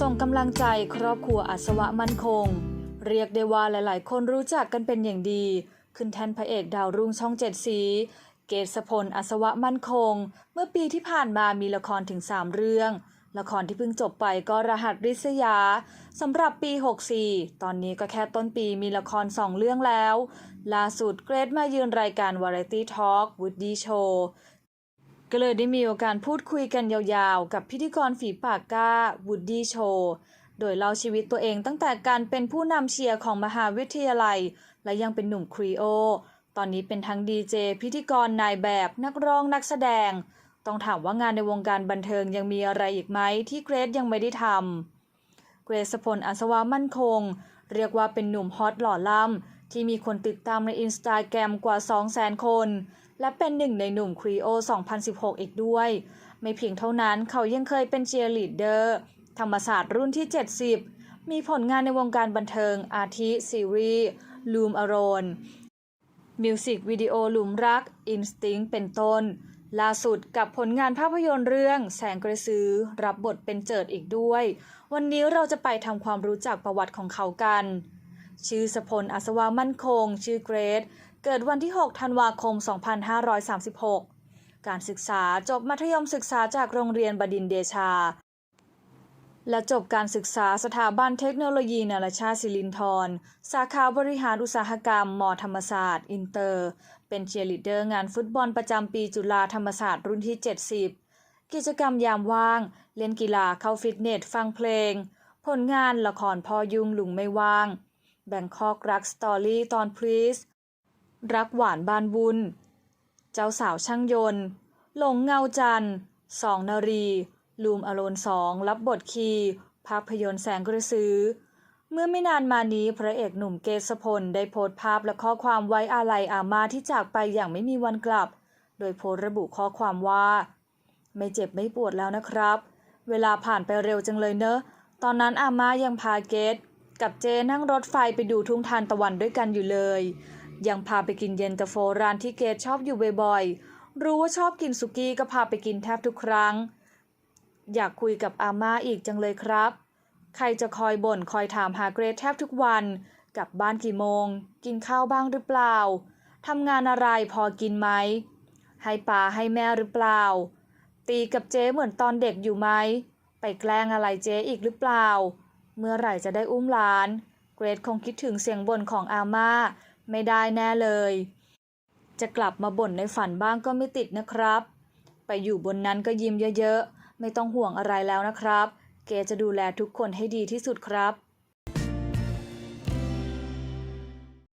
ส่งกำลังใจครอบครัวอัศวะมั่นคง เรียกได้ว่าหลายๆ คนรู้จักกันเป็นอย่างดี ขึ้นแทนพระเอกดาวรุ่งช่องเจ็ดสี เกษพลอัศวะมั่นคง เมื่อปีที่ผ่านมามีละครถึง 3 เรื่อง ละครที่เพิ่งจบไปก็รหัสริษยาสำหรับปี 64 ตอนนี้ก็แค่ต้นปีมีละคร 2 เรื่องแล้ว ล่าสุดเกรดมายืนรายการ Variety Talk Woody Show ก็ ก็เลยได้มีโอกาสพูดคุยกันยาวๆ กับพิธีกรฝีปากกล้า Woody Show โดยเล่าชีวิตตัวเองตั้งแต่การเป็นผู้นำเชียร์ของมหาวิทยาลัย และยังเป็นหนุ่มครีโอ ตอนนี้เป็นทั้งดีเจพิธีกรนายแบบนักร้องนักแสดง ต้องถามว่างานในวงการบันเทิงยังมีอะไรอีกไหมที่เกรซยังไม่ได้ทำเกรซพลอัศวะมั่นคง เรียกว่าเป็นหนุ่มฮอตหล่อล่ำที่มีคนติดตามในอินสตาแกรมกว่า 200,000 คน และเป็นหนึ่งในหนุ่มครีโอ 2016 อีกด้วย ไม่เพียงเท่านั้นเขายังเคยเป็นเชียร์ลีดเดอร์ธรรมศาสตร์รุ่นที่ 70 มีผลงานในวงการบันเทิงอาทิซีรีส์ลูมอโรนมิวสิกวิดีโอหลุมรักอินสติ้งเป็นต้น ล่าสุดกับผลงานภาพยนตร์เรื่องแสงกระสือ รับบทเป็นเจิดอีกด้วย วันนี้เราจะไปทำความรู้จักประวัติของเขากัน ชื่อสพลอัศวามั่นคง ชื่อเกรด เกิดวันที่ 6 ธันวาคม 2536 การศึกษาจบมัธยมศึกษาจากโรงเรียนบดินเดชา และจบการศึกษาสถาบันเทคโนโลยีนานาชาติสิรินธรสาขาบริหารอุตสาหกรรมมธรรมศาสตร์ อินเตอร์ เป็นเชียร์ลีดเดอร์งานฟุตบอลประจำปีจุฬาธรรมศาสตร์รุ่นที่ 70 กิจกรรมยามว่าง เล่นกีฬาเข้าฟิตเนสฟังเพลง ผลงานละครพอยุงลุงไม่ว่างแบงคอกรักสตอรี่ตอนพลีส รักหวานบานบุญ เจ้าสาวช่างยนต์ หลงเงาจันทร์สองนารี ลูมอโลนสองรับบทคีภาพยนตร์แสงกระสือ เมื่อไม่นานมานี้พระเอกหนุ่มเกษพลได้โพสต์ภาพและข้อความไว้อาลัยอามาที่จากไปอย่างไม่มีวันกลับ โดยโพสต์ระบุข้อความว่า ไม่เจ็บไม่ปวดแล้วนะครับ เวลาผ่านไปเร็วจังเลยเนอะ ตอนนั้นอาม่ายังพาเกตกับเจนั่งรถไฟไปดูทุ่งทานตะวันด้วยกันอยู่เลย ยังพาไปกินเย็นตาโฟร้านที่เกตชอบอยู่บ่อยๆ รู้ว่าชอบกินสุกี้ก็พาไปกินแทบทุกครั้ง อยากคุยกับอาม่าอีกจังเลยครับ ใครจะคอยบ่นคอยถามหาเกรดแทบทุกวัน กลับบ้านกี่โมง กินข้าวบ้างหรือเปล่า ทำงานอะไรพอกินไหม ให้ปาให้แม่หรือเปล่า ตีกับเจ๊เหมือนตอนเด็กอยู่ไหม ไปแกล้งอะไรเจ๊อีกหรือเปล่า เมื่อไหร่จะได้อุ้มหลาน เกรดคงคิดถึงเสียงบ่นของอาม่า ไม่ได้แน่เลย จะกลับมาบ่นในฝันบ้างก็ไม่ติดนะครับ ไปอยู่บนนั้นก็ยิ้มเยอะๆ ไม่ต้องห่วงอะไรแล้วนะครับ เกจะดูแลทุกคนให้ดีที่สุดครับ